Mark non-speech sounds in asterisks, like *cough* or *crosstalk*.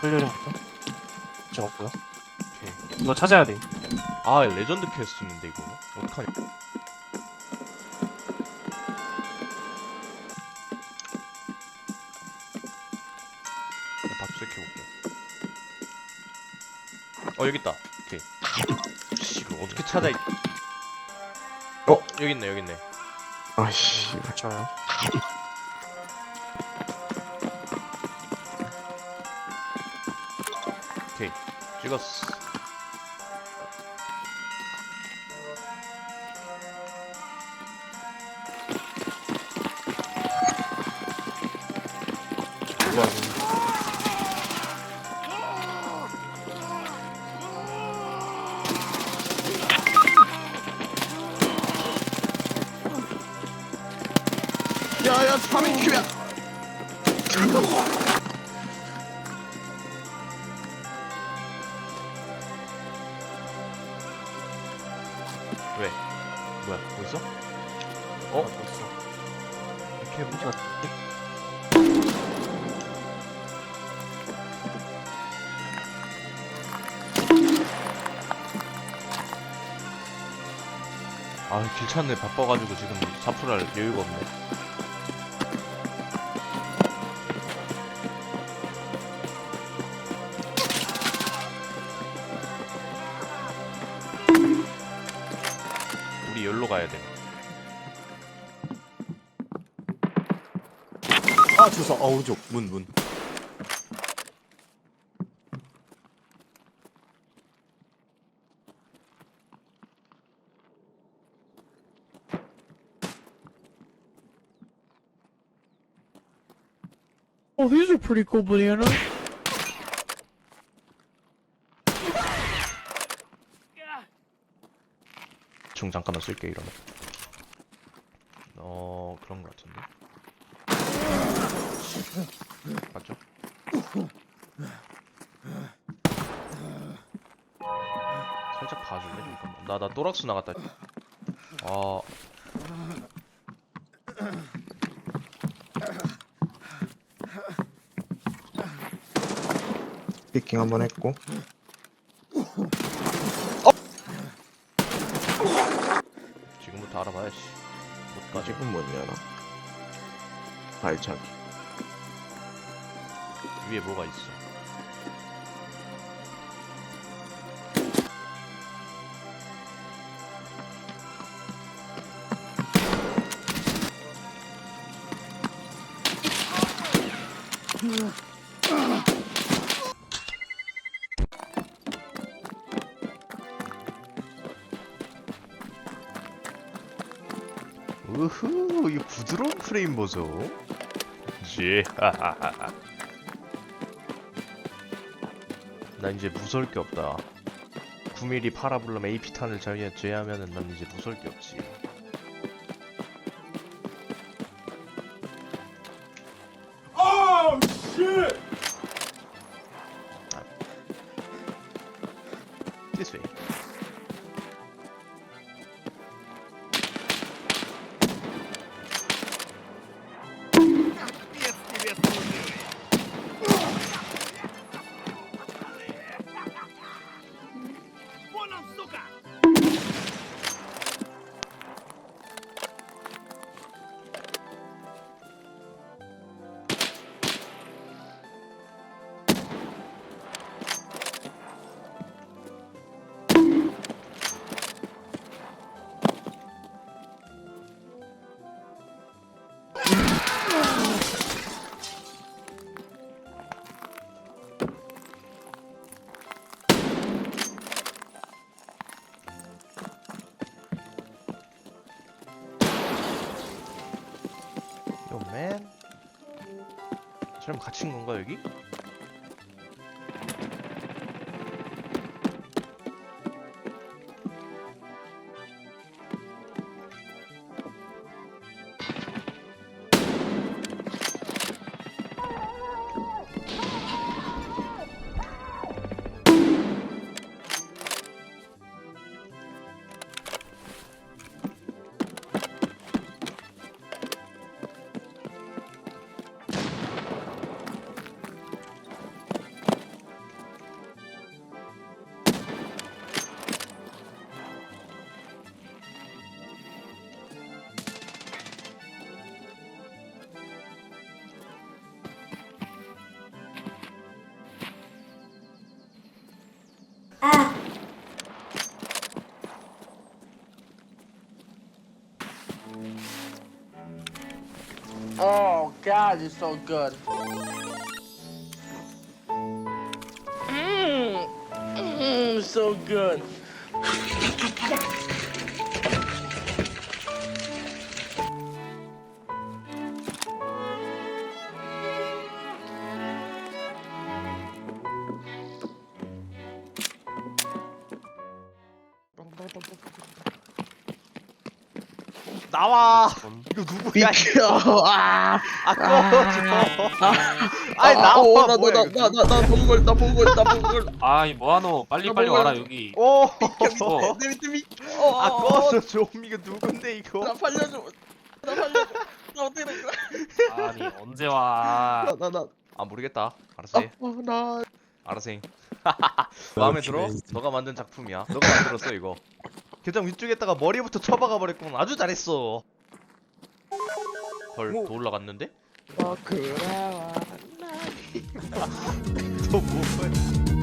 클리어링부터 찍었고요. 오케이. 이거 찾아야 돼. 아 레전드 퀘스트인데 이거 어떡하냐 내가 밥 수색 해볼게 어 여기 있다 오케이 씨 이거 어떻게 찾아 이 어? 여기 있네 여기 있네 아씨 좋아요. 찍었어 야야 파밍 큐 왜? 뭐야 뭐 있어? 어? 어? 있어. 이렇게 해보자 아길 찾네 바빠가지고 지금 사풀할 여유가 없네 열로 가야 돼 아 주소 아 오른쪽 문 문. Oh, these are pretty cool bananas. 중 잠깐만 쓸게 이러면. 어 그런 거 같은데? 맞죠? 살짝 봐줄래? 잠깐만 나나 또락스 나갔다 아. 피킹 한번 했고 지금부터 알아봐야지. 못 가지 집은 뭐냐나 발차기. 위에 뭐가 있어 우후 이 부드러운 프레임 보소 지. *laughs* 하하하하 난 이제 무서울 게 없다. 9mm 파라블럼 AP탄을 제외, 제외하면은 난 이제 무서울 게 없지 Man. 사람 갇힌 건가 여기? Oh, God, it's so good. Mmm, mmm, so good. 나와 이거 누구야 이거 *laughs* 아, 아 꺼져 아이 나와 뭐야 이거 나나나나 보고 걸나 보고 걸나 보고 걸. 아이 뭐하노 빨리 빨리. 와라 여기 오! 어. 내 밑에 미. 아 꺼져 좀 이거 누군데 이거 나 살려줘. 나 살려줘. 나 어떻게 된 거야? 아니 언제 와 나나 아 모르겠다 알았어 해 나. 알았어 해 *laughs* 마음에 들어? 너가 만든 작품이야 너가 만들었어 이거 계정 위쪽에다가 머리부터 쳐박아 버렸구만 아주 잘했어 헐 더 올라갔는데? 어 그래. *laughs* 또 뭐야